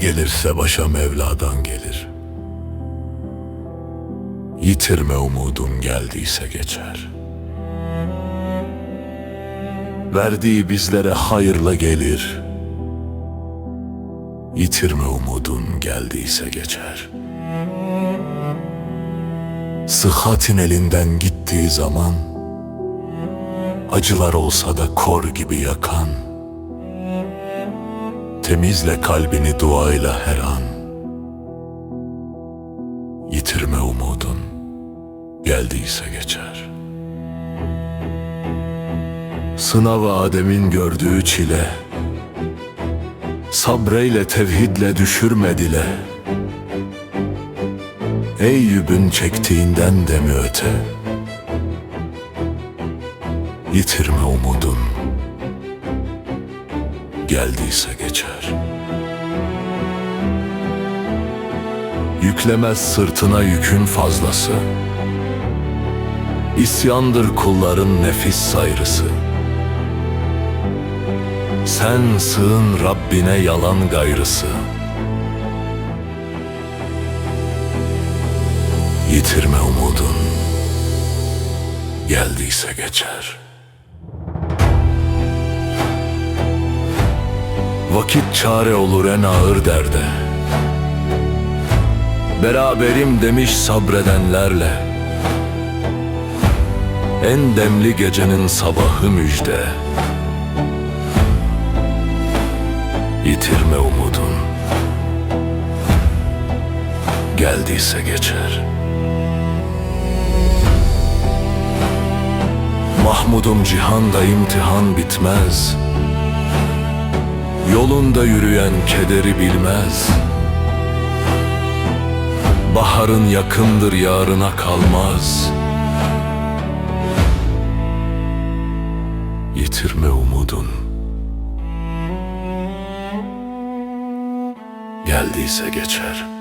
gelirse başa Mevla'dan gelir. Yitirme umudun geldiyse geçer. Verdiği bizlere hayırla gelir. Yitirme umudun geldiyse geçer. Sıhhatin elinden gittiği zaman Acılar olsa da kor gibi yakan Temizle kalbini duayla her an. Yitirme umudun Geldiyse geçer. Sınavı Adem'in gördüğü çile Sabreyle tevhidle düşürme dile. Eyüp'ün çektiğinden de mi öte? Yitirme umudun Geldiyse geçer. Yüklemez sırtına yükün fazlası. İsyandır kulların nefis sayrısı. Sen sığın Rabbine yalan gayrısı. Yitirme umudun. Geldiyse geçer Vakit çare olur en ağır derde. Beraberim demiş sabredenlerle. En demli gecenin sabahı müjde. Yitirme umudun. Geldiyse geçer. Mahmudum cihanda imtihan bitmez Yolunda yürüyen kederi bilmez. Baharın yakındır yarına kalmaz. Yitirme umudun. Geldiyse geçer